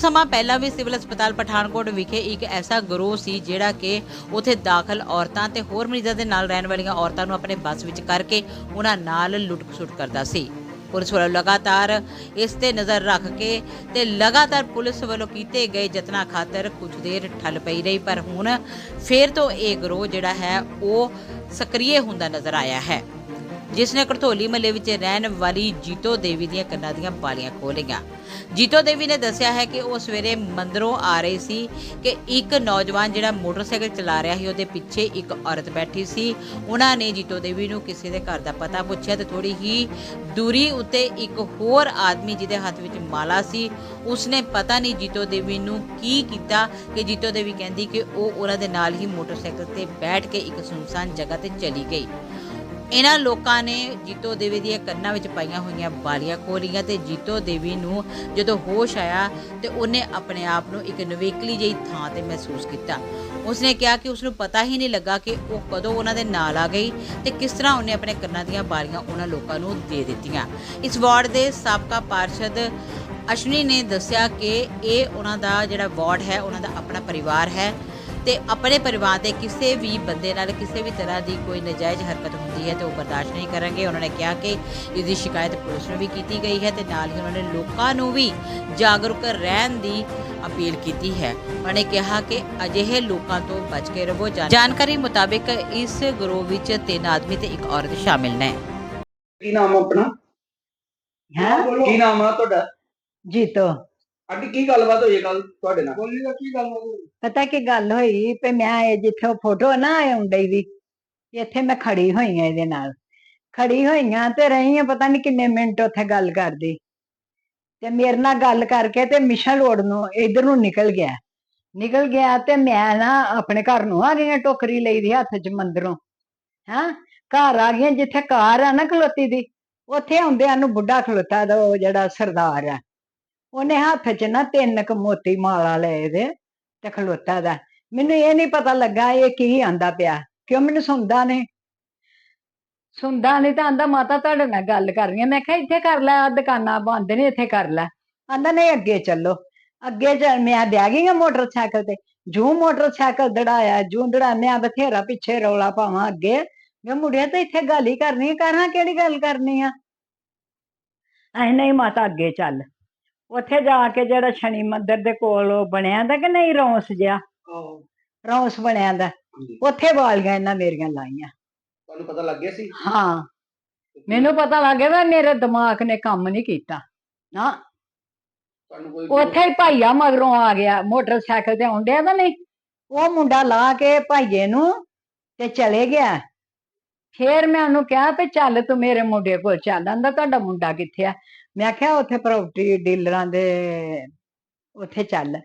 ਸਮਾਂ ਪਹਿਲਾਂ ਵੀ ਸਿਵਲ ਹਸਪਤਾਲ ਪਠਾਨਕੋਟ ਵਿਖੇ ਇੱਕ ਐਸਾ ਗਰੋਹ ਸੀ ਜਿਹੜਾ ਕਿ ਉੱਥੇ ਦਾਖਲ ਔਰਤਾਂ ਤੇ ਹੋਰ ਮਰੀਜ਼ਾਂ ਦੇ ਨਾਲ ਰਹਿਣ ਵਾਲੀਆਂ ਔਰਤਾਂ ਨੂੰ ਆਪਣੇ ਬੱਸ ਵਿੱਚ ਕਰਕੇ ਉਹਨਾਂ ਨਾਲ ਲੁੱਟ-ਖਸੁੱਟ ਕਰਦਾ ਸੀ। ਪੁਲਿਸ ਵੱਲੋਂ ਲਗਾਤਾਰ ਇਸ ਤੇ ਨਜ਼ਰ ਰੱਖ ਕੇ ਤੇ ਲਗਾਤਾਰ ਪੁਲਿਸ ਵੱਲੋਂ ਕੀਤੇ ਗਏ ਯਤਨਾਂ ਖਾਤਰ ਕੁਝ ਦੇਰ ਠੱਲ ਪਈ ਰਹੀ, ਪਰ ਹੁਣ ਫੇਰ ਤੋਂ ਇਹ ਗਰੋਹ ਜਿਹੜਾ ਹੈ ਉਹ ਸਕਰੀਏ ਹੁੰਦਾ ਨਜ਼ਰ ਆਇਆ ਹੈ। ਜਿਸ ਨੇ ਕਰਥੋਲੀ ਮਹੱਲੇ ਵਿੱਚ ਰਹਿਣ ਵਾਲੀ ਜੀਤੋ ਦੇਵੀ ਦੀਆਂ ਕੰਨਾਂ ਦੀਆਂ ਬਾਲੀਆਂ ਖੋਹ ਲਈਆਂ ਜੀਤੋ ਦੇਵੀ ਨੇ ਦੱਸਿਆ ਹੈ ਕਿ ਉਹ ਸਵੇਰੇ ਮੰਦਰੋਂ ਆ ਰਹੀ ਸੀ ਕਿ ਇੱਕ ਨੌਜਵਾਨ ਜਿਹੜਾ ਮੋਟਰਸਾਈਕਲ ਚਲਾ ਰਿਹਾ ਸੀ, ਉਹਦੇ ਪਿੱਛੇ ਇੱਕ ਔਰਤ ਬੈਠੀ ਸੀ। ਉਹਨਾਂ ਨੇ ਜੀਤੋ ਦੇਵੀ ਨੂੰ ਕਿਸੇ ਦੇ ਘਰ ਦਾ ਪਤਾ ਪੁੱਛਿਆ ਤੇ ਥੋੜੀ ਹੀ ਦੂਰੀ ਉੱਤੇ ਇੱਕ ਹੋਰ ਆਦਮੀ ਜਿਹਦੇ ਹੱਥ ਵਿੱਚ ਮਾਲਾ ਸੀ, ਉਸਨੇ ਪਤਾ ਨਹੀਂ ਜੀਤੋ ਦੇਵੀ ਨੂੰ ਕੀ ਕੀਤਾ ਕਿ ਜੀਤੋ ਦੇਵੀ ਕਹਿੰਦੀ ਕਿ ਉਹ ਉਹਨਾਂ ਦੇ ਨਾਲ ਹੀ ਮੋਟਰਸਾਈਕਲ ਤੇ ਬੈਠ ਕੇ ਇੱਕ ਸੁਨਸਾਨ ਜਗ੍ਹਾ ਤੇ ਚਲੀ ਗਈ। ਇਹਨਾਂ ਲੋਕਾਂ ਨੇ ਜੀਤੋ ਦੇਵੀ ਦੀਆਂ ਕੰਨਾਂ ਵਿੱਚ ਪਾਈਆਂ ਹੋਈਆਂ ਬਾਲੀਆਂ ਖੋਲੀਆਂ ਤੇ ਜੀਤੋ ਦੇਵੀ ਨੂੰ ਜਦੋਂ ਹੋਸ਼ ਆਇਆ ਤੇ ਉਹਨੇ ਆਪਣੇ ਆਪ ਨੂੰ ਇੱਕ ਨਵੇਕਲੀ ਜਿਹੀ ਥਾਂ ਤੇ ਮਹਿਸੂਸ ਕੀਤਾ। ਉਸਨੇ ਕਿਹਾ ਕਿ ਉਸਨੂੰ ਪਤਾ ਹੀ ਨਹੀਂ ਲੱਗਾ ਕਿ ਉਹ ਕਦੋਂ ਉਹਨਾਂ ਦੇ ਨਾਲ ਆ ਗਈ ਤੇ ਕਿਸ ਤਰ੍ਹਾਂ ਉਹਨੇ ਆਪਣੇ ਕੰਨਾਂ ਦੀਆਂ ਬਾਲੀਆਂ ਉਹਨਾਂ ਲੋਕਾਂ ਨੂੰ ਦੇ ਦਿੱਤੀਆਂ। ਇਸ ਵਾਰਡ ਦੇ ਸਾਬਕਾ ਪਾਰਸ਼ਦ ਅਸ਼ਵਨੀ ਨੇ ਦੱਸਿਆ ਕਿ ਇਹ ਉਹਨਾਂ ਦਾ ਜਿਹੜਾ ਵਾਰਡ ਹੈ, ਉਹਨਾਂ ਦਾ ਆਪਣਾ ਪਰਿਵਾਰ ਹੈ। ਤੇ ਆਪਣੇ ਪਰਿਵਾਰ ਦੇ ਕਿਸੇ ਵੀ ਬੰਦੇ ਨਾਲ ਕਿਸੇ ਵੀ ਤਰ੍ਹਾਂ ਦੀ ਕੋਈ ਨਜਾਇਜ਼ ਹਰਕਤ ਹੁੰਦੀ ਹੈ ਤੇ ਉਹ ਬਰਦਾਸ਼ਤ ਨਹੀਂ ਕਰਨਗੇ ਉਹਨਾਂ ਨੇ ਕਿਹਾ ਕਿ ਇਸ ਦੀ ਸ਼ਿਕਾਇਤ ਪੁਲਿਸ ਨੂੰ ਵੀ ਕੀਤੀ ਗਈ ਹੈ ਤੇ ਨਾਲ ਹੀ ਉਹਨਾਂ ਨੇ ਲੋਕਾਂ ਨੂੰ ਵੀ ਜਾਗਰੂਕ ਰਹਿਣ ਦੀ ਅਪੀਲ ਕੀਤੀ ਹੈ। ਉਹਨਾਂ ਨੇ ਕਿਹਾ ਕਿ ਅਜਿਹੇ ਲੋਕਾਂ ਤੋਂ ਬਚ ਕੇ ਰਹੋ। ਜਾਣ- ਜਾਣਕਾਰੀ ਮੁਤਾਬਿਕ ਇਸ ਗਰੋਹ ਵਿੱਚ ਤਿੰਨ ਆਦਮੀ ਤੇ ਇੱਕ ਔਰਤ ਸ਼ਾਮਿਲ ਨੇ। ਕੀ ਨਾਮ ਆ ਆਪਣਾ? ਹੈ? ਕੀ ਨਾਮ ਆ ਤੁਹਾਡਾ? ਜੀਤੋ। ਆਂਟੀ ਕੀ ਗੱਲਬਾਤ ਹੋਈ ਕੱਲ ਤੁਹਾਡੇ ਨਾਲ? ਬੋਲੀ ਦਾ ਕੀ ਗੱਲ ਪਤਾ ਕੀ ਗੱਲ ਹੋਈ ਤੇ ਮੈਂ ਇਹ ਜਿੱਥੇ ਉਹ ਫੋਟੋ ਨਾ ਆਉਂਦੀ ਦੀ ਇੱਥੇ ਮੈਂ ਖੜੀ ਹੋਈ ਆ ਇਹਦੇ ਨਾਲ। ਖੜੀ ਹੋਈਆਂ ਤੇ ਰਹੀ ਆ ਪਤਾ ਨਹੀਂ ਕਿੰਨੇ ਮਿੰਟ ਉੱਥੇ ਗੱਲ ਕਰਦੀ। ਤੇ ਮੇਰੇ ਨਾਲ ਗੱਲ ਕਰਕੇ ਤੇ ਮਿਸ਼ਨ ਰੋਡ ਨੂੰ ਇਧਰ ਨੂੰ ਨਿਕਲ ਗਿਆ। ਨਿਕਲ ਗਿਆ ਤੇ ਮੈਂ ਨਾ ਆਪਣੇ ਘਰ ਨੂੰ ਆ ਗਈ ਆਂ, ਟੋਕਰੀ ਲਈ ਦੀ ਹੱਥ 'ਚ ਮੰਦਰੋਂ। ਹਾਂ? ਘਰ ਆ ਗਈਆਂ ਜਿੱਥੇ ਕਾਰ ਆ ਨਾ ਖਲੋਤੀ ਦੀ ਉੱਥੇ ਆਉਂਦਿਆਂ ਨੂੰ ਬੁੱਢਾ ਖਲੋਤਾ ਦਾ ਉਹ ਜਿਹੜਾ ਸਰਦਾਰ ਆ। ਉਹਨੇ ਹੱਥ 'ਚ ਨਾ ਤਿੰਨ ਕੁ ਮੋਤੀ ਮਾਲਾ ਲਏ ਦੇ ਤੇ ਖਲੋਤਾ ਦਾ। ਮੈਨੂੰ ਇਹ ਨਹੀਂ ਪਤਾ ਲੱਗਾ ਇਹ ਕੀ ਆਂਦਾ ਪਿਆ ਕਿਉਂ ਮੈਨੂੰ ਸੁਣਦਾ ਨਹੀਂ? ਸੁਣਦਾ ਨਹੀਂ ਤਾਂ ਆਂਦਾ ਮਾਤਾ ਤੁਹਾਡੇ ਨਾਲ ਗੱਲ ਕਰਨੀ ਆ। ਮੈਂ ਕਿਹਾ ਇੱਥੇ ਕਰ ਲੈ ਆ ਦੁਕਾਨਾਂ ਬੰਦ ਨੇ ਇੱਥੇ ਕਰ ਲੈ। ਆਂਦਾ ਨਹੀਂ ਅੱਗੇ ਚੱਲੋ। ਅੱਗੇ ਚੱਲ ਮੈਂ ਬਹਿ ਗਈ ਆ ਮੋਟਰਸਾਈਕਲ ਤੇ। ਜੂ ਮੋਟਰਸਾਈਕਲ ਦੜਾਇਆ ਜੂ ਦੜਾ ਮੈਂ ਬਥੇਰਾ ਪਿੱਛੇ ਰੌਲਾ ਪਾਵਾਂ ਅੱਗੇ। ਮੈਂ ਮੁੜਿਆ ਤਾਂ ਇੱਥੇ ਗੱਲ ਹੀ ਕਰਨੀ ਆ ਕਰਾਂ ਕਿਹੜੀ ਗੱਲ ਕਰਨੀ ਆ? ਐ ਨਹੀਂ ਮਾਤਾ ਅੱਗੇ ਚੱਲ। ਉੱਥੇ ਜਾ ਕੇ ਜਿਹੜਾ ਸ਼ਨੀ ਮੰਦਿਰ ਦੇ ਕੋਲ ਉਹ ਬਣਿਆ ਦਾ ਕਿ ਨਹੀਂ ਰੌਂਸ ਜਿਹਾ? ਰੌਂਸ ਬਣਿਆ ਦਾ ਉੱਥੇ ਵਾਲੀਆਂ ਇਹਨਾਂ ਮੇਰੀਆਂ ਲਾਈਆਂ। ਤੁਹਾਨੂੰ ਪਤਾ ਲੱਗ ਗਿਆ ਸੀ? ਹਾਂ। ਮੈਨੂੰ ਪਤਾ ਲੱਗ ਗਿਆ ਵੀ ਮੇਰੇ ਦਿਮਾਗ ਨੇ ਕੰਮ ਨਹੀਂ ਕੀਤਾ। ਨਾ। ਤੁਹਾਨੂੰ ਕੋਈ ਉੱਥੇ ਹੀ ਭਾਈਆ ਮਗਰੋਂ ਆ ਗਿਆ। ਮੋਟਰਸਾਈਕਲ ਤੇ ਆਉਂਦਿਆ ਤਾਂ ਨਹੀਂ? ਉਹ ਮੁੰਡਾ ਲਾ ਕੇ ਭਾਈਏ ਨੂੰ ਤੇ ਚਲੇ ਗਿਆ। ਫੇਰ ਮੈਂ ਉਹਨੂੰ ਕਿਹਾ ਵੀ ਚੱਲ ਤੂੰ ਮੇਰੇ ਮੁੰਡੇ ਕੋਲ ਚੱਲ। ਆਂਦਾ ਤੁਹਾਡਾ ਮੁੰਡਾ ਕਿੱਥੇ ਆ? ਮੈਂ ਕਿਹਾ ਉੱਥੇ ਪ੍ਰਾਪਰਟੀ ਡੀਲਰਾਂ ਦੇ ਉੱਥੇ ਚੱਲ।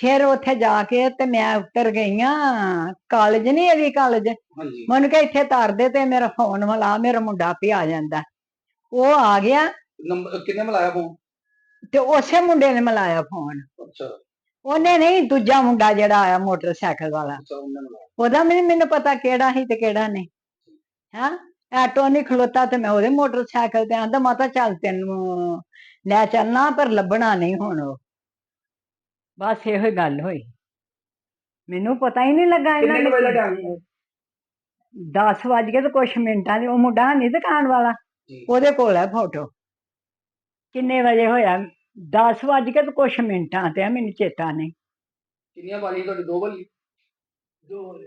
ਫਿਰ ਉੱਥੇ ਜਾ ਕੇ ਤੇ ਮੈਂ ਉੱਤਰ ਗਈ ਆ ਕਾਲਜ ਨਹੀਂ ਵੀ ਕਾਲਜ ਮੈਨੂੰ ਕਿਹਾ ਇੱਥੇ ਤਾਰ ਦੇ ਤੇ ਮੇਰਾ ਫੋਨ ਮਿਲਾ ਮੇਰਾ ਮੁੰਡਾ ਵੀ ਆ ਜਾਂਦਾ। ਉਹ ਆ ਗਿਆ। ਕਿੰਨੇ ਮਿਲਾਇਆ ਫੋਨ ਤੇ ਉਸੇ ਮੁੰਡੇ ਨੇ ਮਿਲਾਇਆ ਫੋਨ ਅੱਛਾ। ਉਹਨੇ ਨਹੀਂ ਦੂਜਾ ਮੁੰਡਾ ਜਿਹੜਾ ਆਇਆ ਮੋਟਰਸਾਈਕਲ ਵਾਲਾ। ਉਹਦਾ ਮੈਨੂੰ ਮੈਨੂੰ ਪਤਾ ਕਿਹੜਾ ਸੀ ਤੇ ਕਿਹੜਾ ਨਹੀਂ। ਹਾਂ? ਆਟੋ ਨਹੀਂ ਖਲੋਤਾ ਤੇ ਮੈਂ ਉਹਦੇ ਮੋਟਰਸਾਈਕਲ ਤੇ ਆਂਦਾ ਮਾਤਾ ਚੱਲ ਤੈਨੂੰ ਲੈ ਚੱਲਣਾ ਪਰ ਲੱਭਣਾ ਨਹੀਂ ਹੁਣ ਉਹ। ਬਸ ਇਹੋ ਹੀ ਗੱਲ ਹੋਈ। ਮੈਨੂੰ ਪਤਾ ਹੀ ਨਹੀਂ ਲੱਗਾ ਇਹਨਾਂ ਕਿੰਨੇ ਕੁ ਵਜੇ ਦਾ 10 ਵਜ ਕੇ ਤੇ ਕੁਛ ਮਿੰਟਾਂ ਦੀ ਉਹ ਮੁੰਡਾ ਨਹੀਂ ਦੁਕਾਨ ਵਾਲਾ? ਜੀ। ਉਹਦੇ ਕੋਲ ਹੈ ਫੋਟੋ। ਕਿੰਨੇ ਵਜੇ ਹੋਇਆ? 10 ਵਜ ਕੇ ਤੇ ਕੁਛ ਮਿੰਟਾਂ ਤੇ ਆ, ਮੈਨੂੰ ਚੇਤਾ ਨਹੀਂ। ਕਿੰਨੀਆਂ ਵਾਲੀਆਂ ਤੁਹਾਡੀ ਦੋ ਦੋ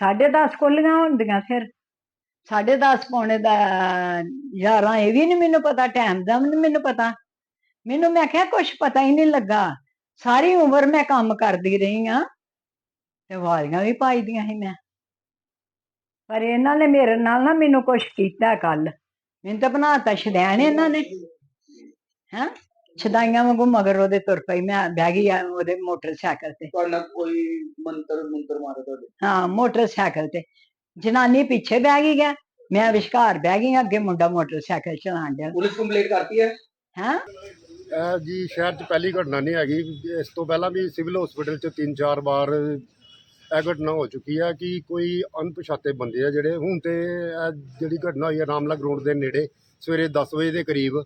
ਸਾਢੇ 10 ਕੋਲੀਆਂ ਹੁੰਦੀਆਂ ਫਿਰ। ਸਾਢੇ 10 ਪੌਣੇ ਦਾ 11 ਇਹ ਵੀ ਨਹੀਂ ਮੈਨੂੰ ਪਤਾ ਟਾਈਮ ਦਾ ਵੀ ਨਹੀਂ ਮੈਨੂੰ ਪਤਾ। ਮੈਨੂੰ ਮੈਂ ਕਿਹਾ ਕੁਛ ਪਤਾ ਹੀ ਨਹੀਂ ਲੱਗਾ। ਸਾਰੀ ਉਮਰ ਮੈਂ ਕੰਮ ਕਰਦੀ ਰਹੀ ਆ ਤੇ ਵਾਲੀਆਂ ਵੀ ਪਾਈ ਦੀਆਂ ਸੀ ਮੈਂ। ਪਰ ਇਹਨਾਂ ਨੇ ਮੇਰੇ ਨਾਲ ਨਾ ਮੈਨੂੰ ਕੁਛ ਕੀਤਾ ਕੱਲ ਮੈਨੂੰ ਤਾਂ ਬਣਾਤਾ ਛਦੈਣ ਇਹਨਾਂ ਨੇ। ਹੈਂ? ਛਦਾਈਆਂ ਵਾਂਗੂ ਮਗਰ ਉਹਦੇ ਤੁਰ ਪਈ ਮੈਂ ਬਹਿ ਗਈ ਆ ਉਹਦੇ ਮੋਟਰਸਾਈਕਲ ਤੇ। ਤੁਹਾਡੇ ਨਾਲ ਕੋਈ ਮੰਤਰ ਮੰਤਰ ਮਾਰੇ ਤੁਹਾਡੇ? ਹਾਂ ਮੋਟਰਸਾਈਕਲ ਤੇ। ਜਨਾਨੀ ਪਿੱਛੇ ਬਹਿ ਗਈ ਗਿਆ ਮੈਂ ਵਿਚਕਾਰ ਬਹਿ ਗਈ ਅੱਗੇ ਮੁੰਡਾ ਮੋਟਰਸਾਈਕਲ ਚਲਾਉਣ ਡਿਆ। ਪੁਲਿਸ ਕੰਪਲੇਂਟ ਕਰਤੀ ਹੈ? ਹਾਂ? ਇਹ ਜੀ ਸ਼ਹਿਰ 'ਚ ਪਹਿਲੀ ਘਟਨਾ ਨਹੀਂ ਹੈਗੀ। ਇਸ ਤੋਂ ਪਹਿਲਾਂ ਵੀ ਸਿਵਲ ਹਸਪੀਟਲ 'ਚ ਤਿੰਨ ਚਾਰ ਵਾਰ ਇਹ ਘਟਨਾ ਹੋ ਚੁੱਕੀ ਹੈ ਕਿ ਕੋਈ ਅਣਪਛਾਤੇ ਬੰਦੇ ਆ ਜਿਹੜੇ। ਹੁਣ ਤੇ ਇਹ ਜਿਹੜੀ ਘਟਨਾ ਹੋਈ ਹੈ ਰਾਮਲਾ ਗਰਾਊਂਡ ਦੇ ਨੇੜੇ ਸਵੇਰੇ 10 ਵਜੇ ਦੇ ਕਰੀਬ।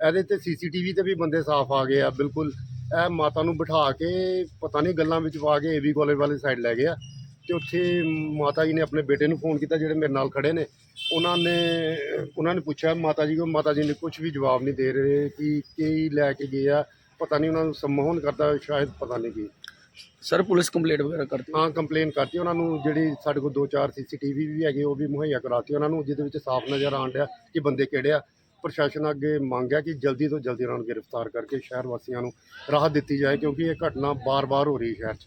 ਇਹਦੇ ਤੇ ਸੀਸੀਟੀਵੀ ਤੇ ਵੀ ਬੰਦੇ ਸਾਫ਼ ਆ ਗਏ ਆ ਬਿਲਕੁਲ। ਇਹ ਮਾਤਾ ਨੂੰ ਬਿਠਾ ਕੇ ਪਤਾ ਨਹੀਂ ਗੱਲਾਂ ਵਿੱਚ ਪਾ ਕੇ ਏਬੀ ਕਾਲਜ ਵਾਲੀ ਸਾਈਡ ਲੈ ਗਿਆ ਤੇ ਉੱਥੇ ਮਾਤਾ ਜੀ ਨੇ ਆਪਣੇ ਬੇਟੇ ਨੂੰ ਫੋਨ ਕੀਤਾ ਜਿਹੜੇ ਮੇਰੇ ਨਾਲ ਖੜੇ ਨੇ। ਉਹਨਾਂ ਨੇ ਉਹਨਾਂ ਨੇ ਪੁੱਛਿਆ ਮਾਤਾ ਜੀ ਕੋ ਮਾਤਾ ਜੀ ਨੇ ਕੁਝ ਵੀ ਜਵਾਬ ਨਹੀਂ ਦੇ ਰਹੇ ਕਿ ਕੀ ਲੈ ਕੇ ਗਏ ਆ। ਪਤਾ ਨਹੀਂ ਉਹਨਾਂ ਨੂੰ ਸੰਮੋਹਨ ਕਰਦਾ ਸ਼ਾਇਦ ਪਤਾ ਨਹੀਂ ਕੀ। ਸਰ ਪੁਲਿਸ ਕੰਪਲੀਟ ਵਗੈਰਾ ਕਰਤੀ? ਹਾਂ ਕੰਪਲੇਨ ਕਰਤੀ। ਉਹਨਾਂ ਨੂੰ ਜਿਹੜੀ ਸਾਡੇ ਕੋਲ ਦੋ ਚਾਰ ਸੀਸੀਟੀਵੀ ਵੀ ਹੈਗੇ ਉਹ ਵੀ ਮੁਹੱਈਆ ਕਰਾਤੀ ਉਹਨਾਂ ਨੂੰ ਜਿਹਦੇ ਵਿੱਚ ਸਾਫ਼ ਨਜ਼ਰ ਆਉਣ ਡਿਆ ਕਿ ਬੰਦੇ ਕਿਹੜੇ ਆ। ਪ੍ਰਸ਼ਾਸਨ ਅੱਗੇ ਮੰਗ ਹੈ ਕਿ ਜਲਦੀ ਤੋਂ ਜਲਦੀ ਉਹਨਾਂ ਨੂੰ ਗ੍ਰਿਫਤਾਰ ਕਰਕੇ ਸ਼ਹਿਰ ਵਾਸੀਆਂ ਨੂੰ ਰਾਹਤ ਦਿੱਤੀ ਜਾਏ ਕਿਉਂਕਿ ਇਹ ਘਟਨਾ ਬਾਰ-ਬਾਰ ਹੋ ਰਹੀ ਸ਼ਹਿਰ 'ਚ।